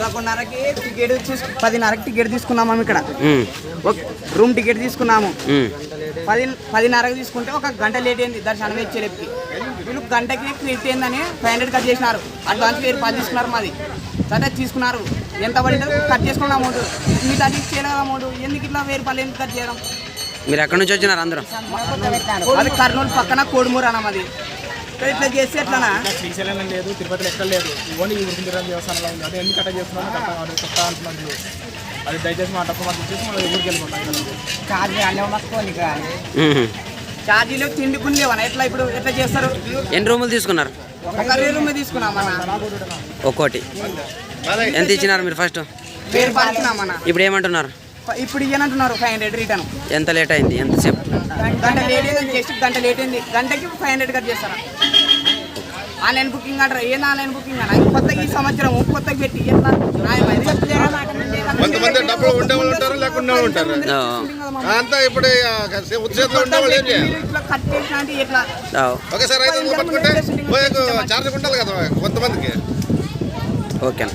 పదకొండున్నరకి ticket పదిన్నరకి ticket తీసుకున్నాము మేము ఇక్కడ. రూమ్ టికెట్ తీసుకున్నాము. పది పదిన్నరకు తీసుకుంటే ఒక గంట లేట్ అయింది దర్శనం ఇచ్చేలేపుకి వీళ్ళు గంటకి క్రెడిట్ అయిందని ఫైవ్ హండ్రెడ్ కట్ చేసినారు. అడ్వాన్స్ వేరు పది తీసుకున్నారు మాది. సరే తీసుకున్నారు. ఎంత పడిందో కట్ చేసుకున్న అమౌంట్. మీ తల్లి చేయలేదు అమౌంట్? ఎందుకు ఇట్లా వేరు పళ్ళు ఎందుకు కట్ చేయడం? మీరు ఎక్కడి నుంచి వచ్చినారు అందరూ? అది కర్నూలు పక్కన కోడుమూరు అన్న మాది. ఇక్కడ ఇట్లా చేస్తే ఎట్లానా? శ్రీశైలం లేదు తిరుపతిలో ఎక్కడ లేదు. ఓన్లీ ఈ దేవస్థానంలో ఉంది. అది ఎందుకు కట్ట చేస్తున్నాను కట్ట అది చెప్తా అంటున్నారు వీళ్ళు. అది దయచేసి మా తప్పు మాకు ఇచ్చేసి మనం ఊరికి వెళ్ళిపోతాం. ఛార్జీలు తిండికుని లేవనా ఎట్లా ఇప్పుడు ఎట్లా చేస్తారు? ఎన్ని రూములు తీసుకున్నారు? ఒక రూమ్ ఒక్కోటి ఎంత ఇచ్చినారు మీరు ఫస్ట్? ఇప్పుడు ఏమంటున్నారు? ఇప్పుడు ఇయ్యనంటున్నారు ఫైవ్ హండ్రెడ్ రిటర్న్. ఎంత లేట్ అయింది? ఎంతసేపు గంట లేట్ అయింది జస్ట్ గంట లేట్ అయింది. గంటకి ఫైవ్ హండ్రెడ్ కట్ చేస్తారా? ఆన్లైన్ బుకింగ్ అంటారు. ఏం ఆన్లైన్ బుకింగ్ అన్న? కొత్తగా ఈ సంవత్సరం కొత్తగా పెట్టి ఎట్లా చెప్తలేరా? కొంతమంది డబ్బులు ఉండేవాళ్ళు ఉంటారు లేకుండా ఉంటారు. ఆ, అంతా ఇప్పుడు ఉండేవాళ్ళు ఏం చేయాలి? ఒకేసారి ఐదు వందలు పట్టుకుంటే ఉండాలి కదా కొంతమందికి? ఓకేనా